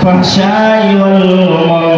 الفحشاء والمنكر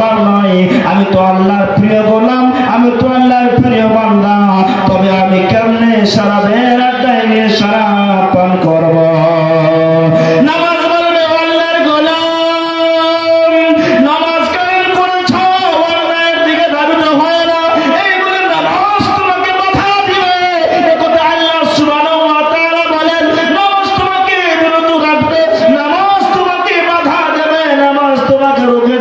তোমার নয়। আমি তো আল্লাহর প্রিয় গোলাম, আমি তো আল্লাহর প্রিয় বান্দা। তবে আমি কেমনে সারাবের আড্ডায় সারাপন করব? নামাজ তোমাকে দেবে। নামাজ তোমাকে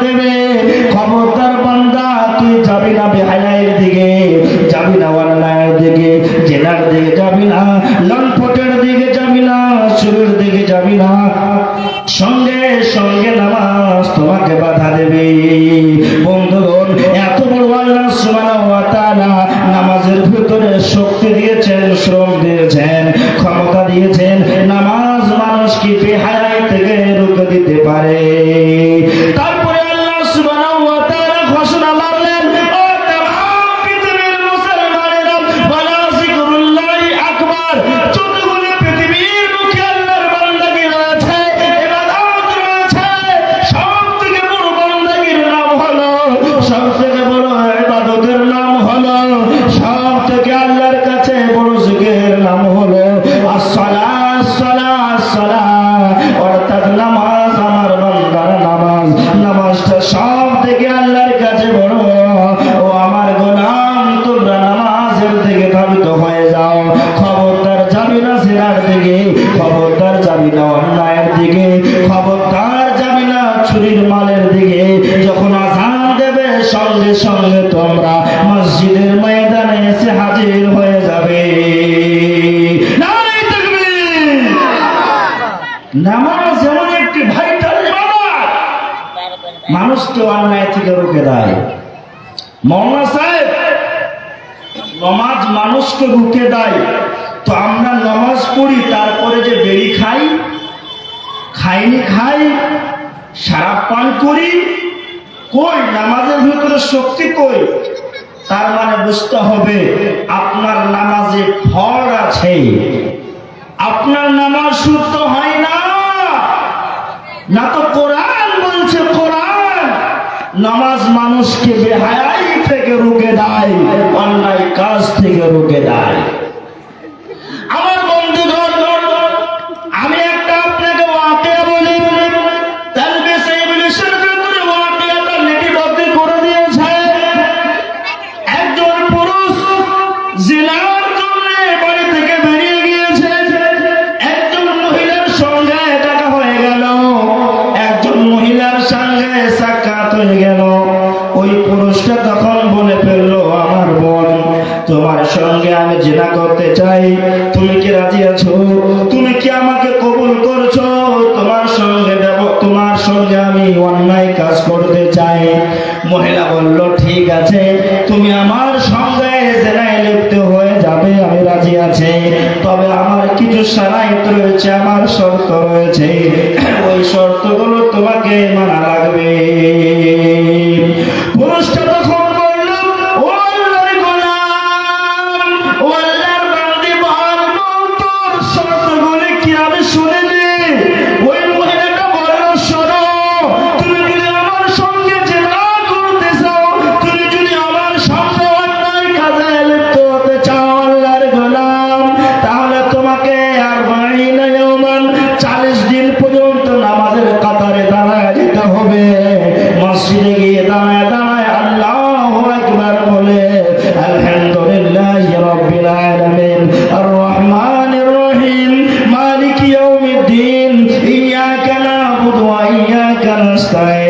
থেকে রুখে দিতে পারে। নামাজ যেমন একটি ভাইটাল মানুষকে অন্যায় থেকে রুখে দেয়। মৌলানা সাহেব, নমাজ মানুষকে রুখে দেয়। তো আমরা নমাজ পড়ি, তারপরে যে বেরি খাই, খাইনি খাই, সারা পান করি, কই? নামাজের ভিতরে শক্তি কই? তার মানে বুঝতে হবে, আপনার নামাজে ফল আছে। আপনার নামাজ শুদ্ধ হয় না না তো কোরআন বলছে, কোরআন। নামাজ মানুষকে বেহায় থেকে রুকে দেয়, অন্যায় কাজ থেকে রুকে দেয়। মহিলা বলল, ঠিক আছে, তুমি আমার সঙ্গে জেনায় লিপ্ত হয়ে যাবে, আমি রাজি আছি। তবে আমার কিছু সারাইত রয়েছে, আমার শর্ত রয়েছে। ওই শর্তগুলো তোমাকে মানা লাগবে। stay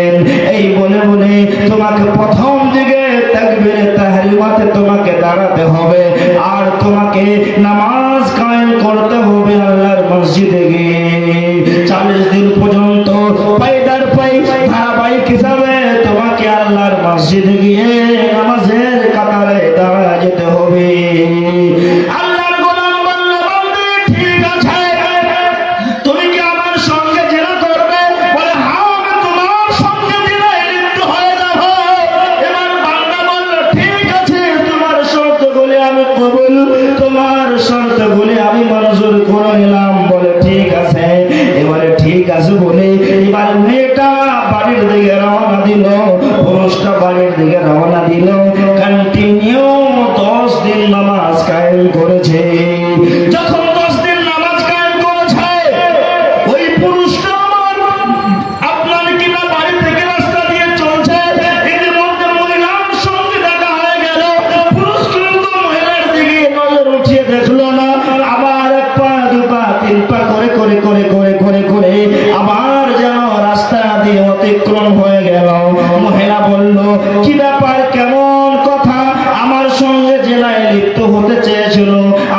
জেলায় লিপ্ত হতে চেয়েছিল।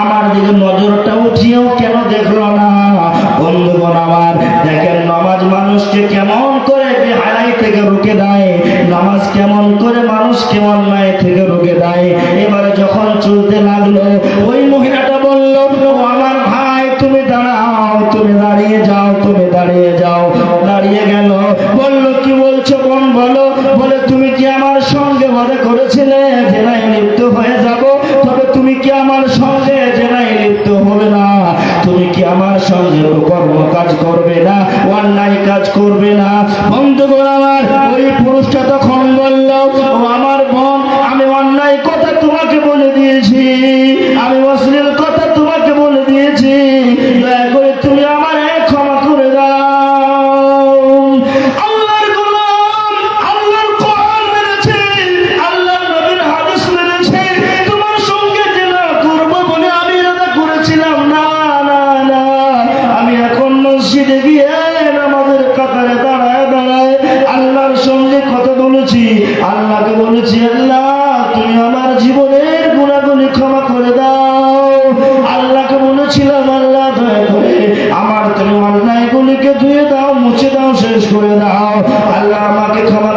আমার দিকে নজরটা উঠিয়েও কেন দেখল না? বন্ধুগণ আমার, দেখেন নামাজ মানুষকে কেমন করে বেহারাই থেকে রুখে দেয়, নামাজ কেমন করে মানুষ কেমন অন্যায় থেকে রুখে দেয়। এবারে যখন চলতে লাগল, ওই মহিলাটা বলল আমার ভাই, তুমি দাঁড়াও, তুমি দাঁড়িয়ে যাও, তুমি দাঁড়িয়ে যাও। দাঁড়িয়ে গেল, বলল, কি বলছো কোন বলো। বলে, তুমি কি আমার সঙ্গে ঘরে করেছিলে জেনাই করবে না। বন্ধুগণ আমার ওই পুরুষটা তখন করে দাও। আল্লাহ আমাকে ক্ষমা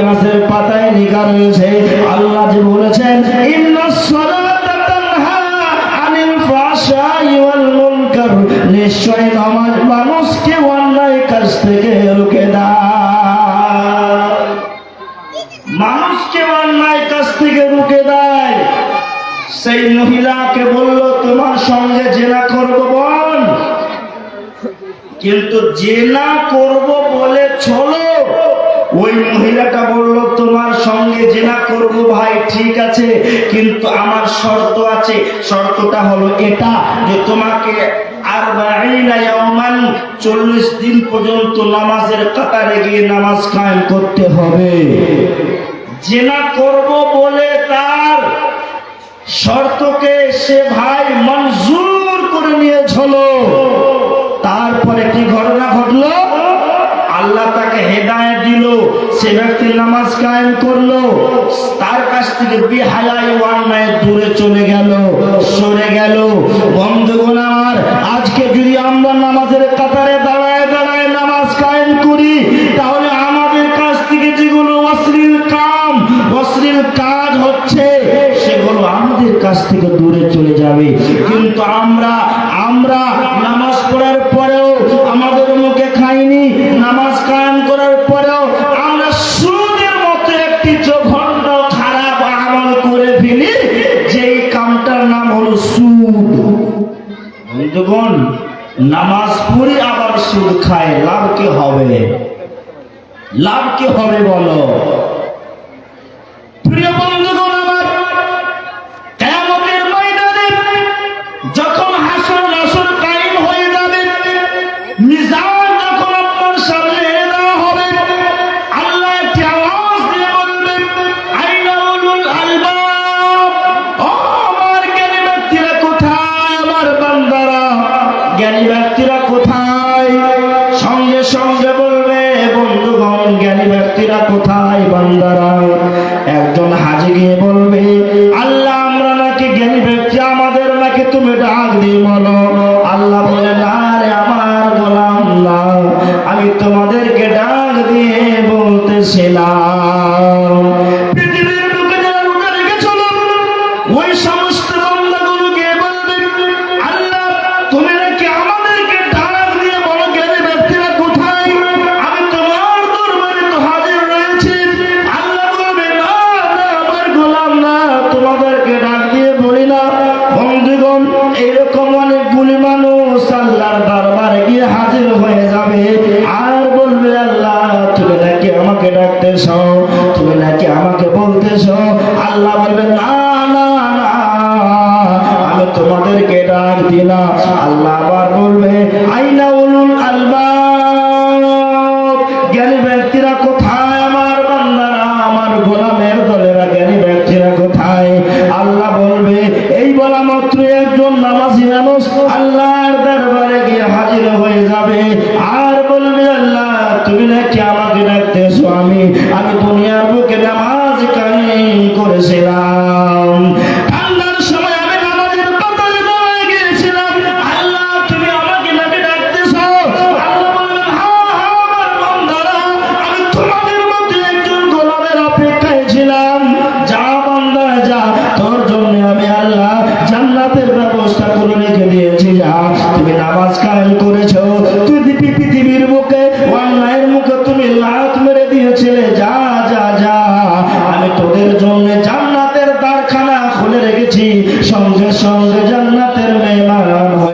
ইতিহাসের পাতায় নিকার রয়েছে আল্লাহ যে বলেছেন নিশ্চয় নামাজ মানুষকে অন্যায় কাজ থেকে রুখে দেয়। মানুষকে অন্যায় কাজ থেকে রুখে দেয়। সেই মহিলাকে বলল, তোমার সঙ্গে জেনা করব বল। কিন্তু জেনা করব বলে চলো ওই মহিলাটা বলল, তোমার সঙ্গে জেনা করব ভাই, ঠিক আছে, কিন্তু আমার শর্ত আছে। শর্তটা হলো এটা, যে তোমাকে আর চল্লিশ দিন পর্যন্ত নামাজের কাতারে গিয়ে নামাজ কায়েম করতে হবে। জেনা করব বলে তার শর্তকে সে ভাই মঞ্জুর করে নিয়েছিল। তারপরে কি ঘটনা ঘটলো? আল্লাহ তাকে হেদায়ত দিল, সে ব্যক্তি নামাজ কায়েম করল, তার কাছ থেকে বিহালাই অন্যায় দূরে চলে গেল, সরে গেল। বন্ধুগণ আমার, আজকে যদি আমরা নামাজের কাতারে দাঁড়ায় দাঁড়ায় নামাজ কায়েম করি, তাহলে আমাদের কাছ থেকে যেগুলো অশ্লীল কাম, অশ্লীল কাজ হচ্ছে, সেগুলো আমাদের কাছ থেকে দূরে চলে যাবে। কিন্তু আমরা আমরা নামাজ পড়ার সুদ খায় লাভ কি হবে? লাভ কি হবে বলো? গিয়ে বলবে এরকম অনেকগুলি মানুষ আল্লাহর দরবারে গিয়ে হাজির হয়ে যাবে। আর বলবে, আল্লাহ, তুমি নাকি আমাকে ডাকতেছ তুমি নাকি আমাকে বলতেছ আল্লাহ বলবে, না না আমি তোমাদেরকে ডাক দিলাম আল্লাহ আবার বলবে আইনা উলুল আলবাব, জ্ঞানী ব্যক্তিরা কোথায়?